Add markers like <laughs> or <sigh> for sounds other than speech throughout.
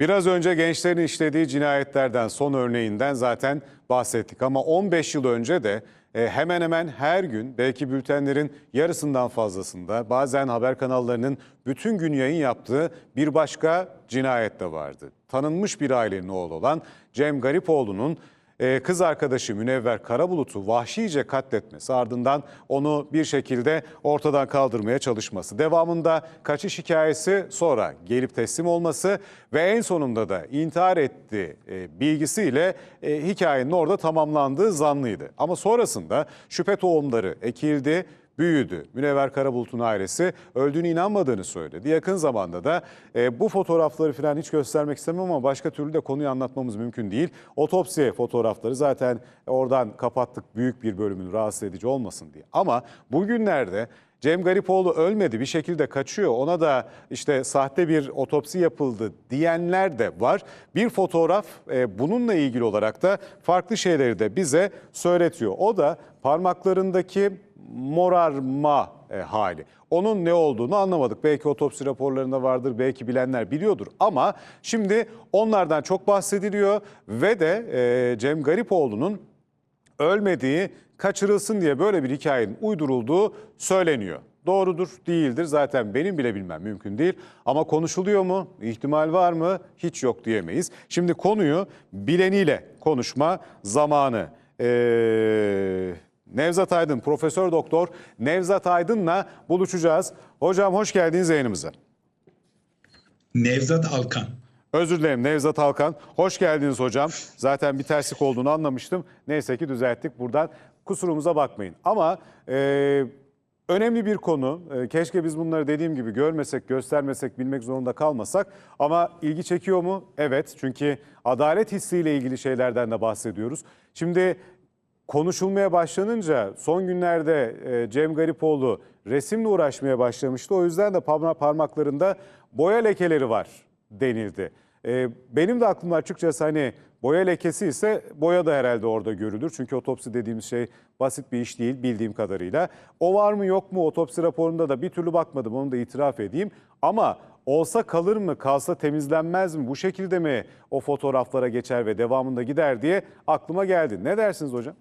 Biraz önce gençlerin işlediği cinayetlerden son örneğinden zaten bahsettik ama 15 yıl önce de e, hemen hemen her gün belki bültenlerin yarısından fazlasında bazen haber kanallarının bütün gün yayın yaptığı bir başka cinayet de vardı. Tanınmış bir ailenin oğlu olan Cem Garipoğlu'nun e, kız arkadaşı Münevver Karabulut'u vahşice katletmesi ardından onu bir şekilde ortadan kaldırmaya çalışması. Devamında kaçış hikayesi sonra gelip teslim olması ve en sonunda da intihar etti e, bilgisiyle e, hikayenin orada tamamlandığı zanlıydı. Ama sonrasında şüphe tohumları ekildi büyüdü. Münevver Karabulut'un ailesi öldüğüne inanmadığını söyledi. Yakın zamanda da e, bu fotoğrafları falan hiç göstermek istemem ama başka türlü de konuyu anlatmamız mümkün değil. Otopsi fotoğrafları zaten oradan kapattık büyük bir bölümünü rahatsız edici olmasın diye. Ama bugünlerde Cem Garipoğlu ölmedi bir şekilde kaçıyor. Ona da işte sahte bir otopsi yapıldı diyenler de var. Bir fotoğraf e, bununla ilgili olarak da farklı şeyleri de bize söyletiyor. O da parmaklarındaki morarma e, hali. Onun ne olduğunu anlamadık. Belki otopsi raporlarında vardır, belki bilenler biliyordur. Ama şimdi onlardan çok bahsediliyor ve de e, Cem Garipoğlu'nun ölmediği, kaçırılsın diye böyle bir hikayenin uydurulduğu söyleniyor. Doğrudur, değildir. Zaten benim bile bilmem mümkün değil. Ama konuşuluyor mu? İhtimal var mı? Hiç yok diyemeyiz. Şimdi konuyu bileniyle konuşma zamanı. Ee, Nevzat Aydın, Profesör Doktor Nevzat Aydın'la buluşacağız. Hocam hoş geldiniz yayınımıza. Nevzat Alkan. Özür dilerim Nevzat Alkan. Hoş geldiniz hocam. Zaten bir terslik olduğunu anlamıştım. Neyse ki düzelttik buradan. Kusurumuza bakmayın. Ama e, önemli bir konu. E, keşke biz bunları dediğim gibi görmesek, göstermesek, bilmek zorunda kalmasak. Ama ilgi çekiyor mu? Evet. Çünkü adalet hissiyle ilgili şeylerden de bahsediyoruz. Şimdi konuşulmaya başlanınca son günlerde e, Cem Garipoğlu resimle uğraşmaya başlamıştı. O yüzden de parma- parmaklarında boya lekeleri var denildi. E, Benim de aklımda açıkçası hani boya lekesi ise boya da herhalde orada görülür. Çünkü otopsi dediğimiz şey basit bir iş değil bildiğim kadarıyla. O var mı yok mu otopsi raporunda da bir türlü bakmadım onu da itiraf edeyim. Ama olsa kalır mı kalsa temizlenmez mi bu şekilde mi o fotoğraflara geçer ve devamında gider diye aklıma geldi. Ne dersiniz hocam?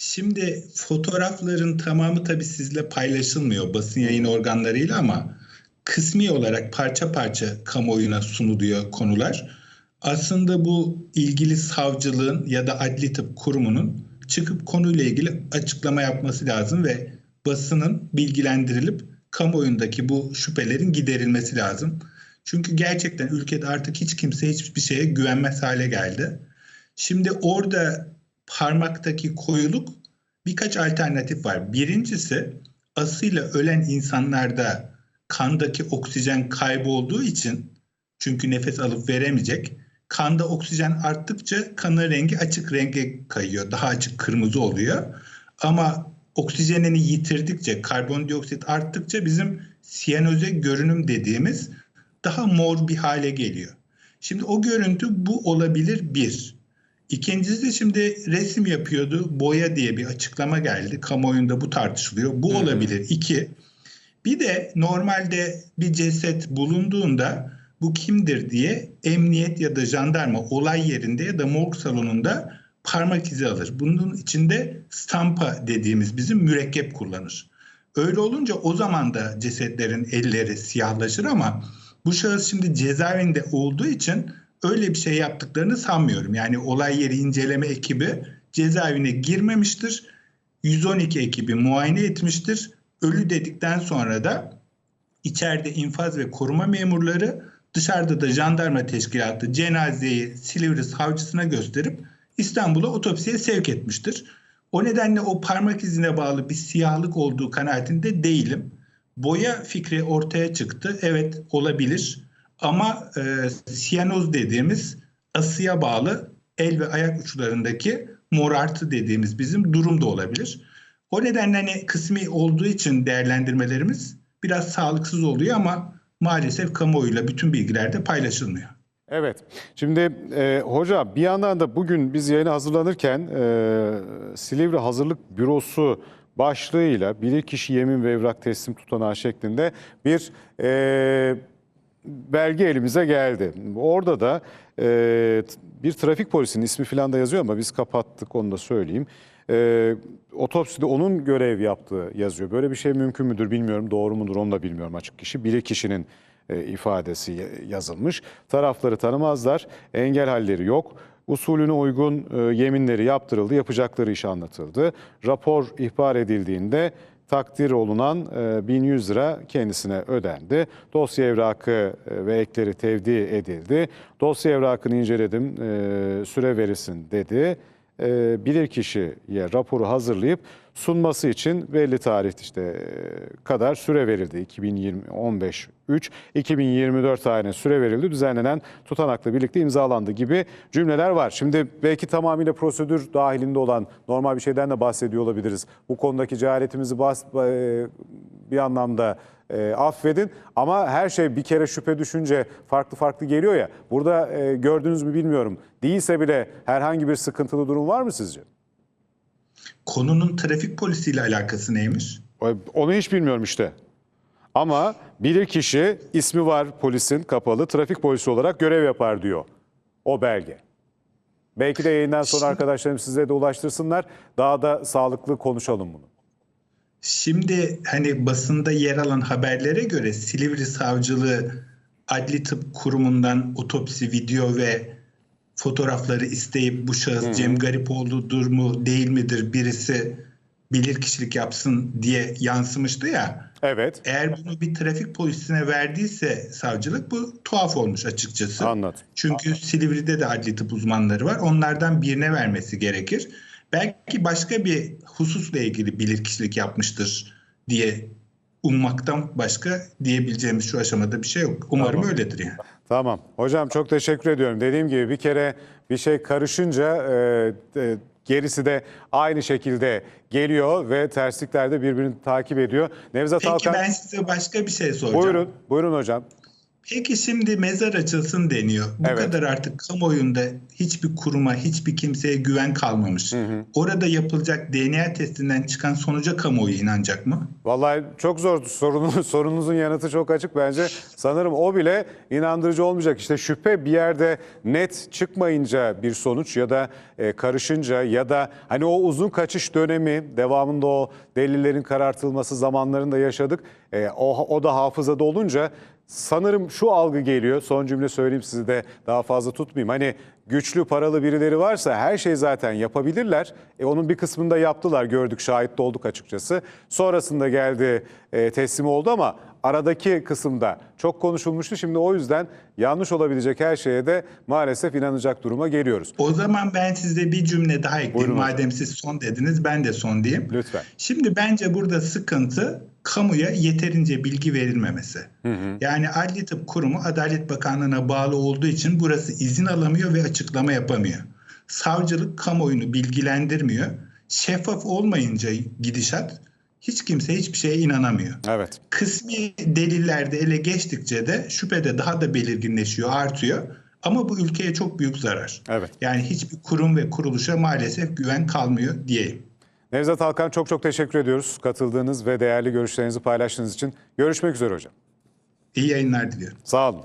Şimdi fotoğrafların tamamı tabii sizle paylaşılmıyor basın yayın organlarıyla ama kısmi olarak parça parça kamuoyuna sunuluyor konular. Aslında bu ilgili savcılığın ya da adli tıp kurumunun çıkıp konuyla ilgili açıklama yapması lazım ve basının bilgilendirilip kamuoyundaki bu şüphelerin giderilmesi lazım. Çünkü gerçekten ülkede artık hiç kimse hiçbir şeye güvenmez hale geldi. Şimdi orada parmaktaki koyuluk birkaç alternatif var. Birincisi asıyla ölen insanlarda kandaki oksijen kaybolduğu için çünkü nefes alıp veremeyecek. Kanda oksijen arttıkça kanın rengi açık renge kayıyor. Daha açık kırmızı oluyor. Ama oksijenini yitirdikçe, karbondioksit arttıkça bizim siyanoze görünüm dediğimiz daha mor bir hale geliyor. Şimdi o görüntü bu olabilir bir. İkincisi de şimdi resim yapıyordu. Boya diye bir açıklama geldi. Kamuoyunda bu tartışılıyor. Bu olabilir. İki. Bir de normalde bir ceset bulunduğunda bu kimdir diye emniyet ya da jandarma olay yerinde ya da morg salonunda parmak izi alır. Bunun içinde stampa dediğimiz bizim mürekkep kullanır. Öyle olunca o zaman da cesetlerin elleri siyahlaşır ama bu şahıs şimdi cezaevinde olduğu için öyle bir şey yaptıklarını sanmıyorum. Yani olay yeri inceleme ekibi cezaevine girmemiştir. 112 ekibi muayene etmiştir. Ölü dedikten sonra da içeride infaz ve koruma memurları dışarıda da jandarma teşkilatı cenazeyi Silivri savcısına gösterip İstanbul'a otopsiye sevk etmiştir. O nedenle o parmak izine bağlı bir siyahlık olduğu kanaatinde değilim. Boya fikri ortaya çıktı. Evet olabilir. Ama e, siyanoz dediğimiz asıya bağlı el ve ayak uçlarındaki morartı dediğimiz bizim durum da olabilir. O nedenle hani kısmi olduğu için değerlendirmelerimiz biraz sağlıksız oluyor ama maalesef kamuoyuyla bütün bilgiler de paylaşılmıyor. Evet. Şimdi e, hoca bir yandan da bugün biz yayına hazırlanırken e, Silivri Hazırlık Bürosu başlığıyla bilirkişi yemin ve evrak teslim tutanağı şeklinde bir e, belge elimize geldi. Orada da e, bir trafik polisinin ismi falan da yazıyor ama biz kapattık onu da söyleyeyim. E, otopside onun görev yaptığı yazıyor. Böyle bir şey mümkün müdür bilmiyorum. Doğru mudur onu da bilmiyorum açık kişi. Bilir kişinin e, ifadesi ya- yazılmış. Tarafları tanımazlar. Engel halleri yok. Usulüne uygun e, yeminleri yaptırıldı. Yapacakları iş anlatıldı. Rapor ihbar edildiğinde takdir olunan e, 1100 lira kendisine ödendi. Dosya evrakı e, ve ekleri tevdi edildi. Dosya evrakını inceledim, e, süre verirsin dedi. E, Bilirkişiye raporu hazırlayıp sunması için belli tarih işte e, kadar süre verildi. 2020 15 3 2024 tarihine süre verildi. Düzenlenen tutanakla birlikte imzalandı gibi cümleler var. Şimdi belki tamamıyla prosedür dahilinde olan normal bir şeyden de bahsediyor olabiliriz. Bu konudaki cehaletimizi e, bir anlamda e, affedin ama her şey bir kere şüphe düşünce farklı farklı geliyor ya. Burada e, gördünüz mü bilmiyorum. Değilse bile herhangi bir sıkıntılı durum var mı sizce? Konunun trafik polisiyle alakası neymiş? Onu hiç bilmiyorum işte. Ama bilirkişi ismi var polisin kapalı trafik polisi olarak görev yapar diyor o belge. Belki de yayından sonra arkadaşlarım size de ulaştırsınlar. Daha da sağlıklı konuşalım bunu. Şimdi hani basında yer alan haberlere göre Silivri Savcılığı Adli Tıp Kurumu'ndan otopsi, video ve fotoğrafları isteyip bu şahıs Cem Garipoğlu'dur mu değil midir birisi bilir kişilik yapsın diye yansımıştı ya. Evet Eğer bunu bir trafik polisine verdiyse savcılık bu tuhaf olmuş açıkçası. anlat. Çünkü Silivri'de de adli tıp uzmanları var. Onlardan birine vermesi gerekir. Belki başka bir hususla ilgili bilirkişilik yapmıştır diye ummaktan başka diyebileceğimiz şu aşamada bir şey yok. Umarım Tamam. öyledir yani. Tamam. Hocam çok teşekkür ediyorum. Dediğim gibi bir kere bir şey karışınca e, e, gerisi de aynı şekilde geliyor ve terslikler de birbirini takip ediyor. Nevzat Peki Alkan ben size başka bir şey soracağım. buyurun. Buyurun hocam. Peki şimdi mezar açılsın deniyor. Bu Evet. kadar artık kamuoyunda hiçbir kuruma, hiçbir kimseye güven kalmamış. Orada yapılacak DNA testinden çıkan sonuca kamuoyu inanacak mı? Vallahi çok zor. Sorunun, <laughs> sorunuzun yanıtı çok açık bence. Sanırım o bile inandırıcı olmayacak. İşte şüphe bir yerde net çıkmayınca bir sonuç ya da e, karışınca ya da hani o uzun kaçış dönemi devamında o delillerin karartılması zamanlarında yaşadık. E, o, o da hafızada olunca sanırım şu algı geliyor. Son cümle söyleyeyim sizi de daha fazla tutmayayım. Hani güçlü paralı birileri varsa her şey zaten yapabilirler. E, onun bir kısmını da yaptılar gördük şahit de olduk açıkçası. Sonrasında geldi e, teslim oldu ama aradaki kısımda çok konuşulmuştu. Şimdi o yüzden yanlış olabilecek her şeye de maalesef inanacak duruma geliyoruz. O zaman ben size bir cümle daha ekleyeyim. Buyurun hocam. Madem siz son dediniz ben de son diyeyim. Lütfen. Şimdi bence burada sıkıntı kamuya yeterince bilgi verilmemesi. Yani Adli Tıp Kurumu Adalet Bakanlığı'na bağlı olduğu için burası izin alamıyor ve açıklama yapamıyor. Savcılık kamuoyunu bilgilendirmiyor. Şeffaf olmayınca gidişat hiç kimse hiçbir şeye inanamıyor. Evet. Kısmi delillerde ele geçtikçe de şüphede daha da belirginleşiyor, artıyor. Ama bu ülkeye çok büyük zarar. Evet. Yani hiçbir kurum ve kuruluşa maalesef güven kalmıyor diyeyim. Nevzat Alkan çok çok teşekkür ediyoruz katıldığınız ve değerli görüşlerinizi paylaştığınız için. Görüşmek üzere hocam. İyi yayınlar diliyorum. Sağ olun.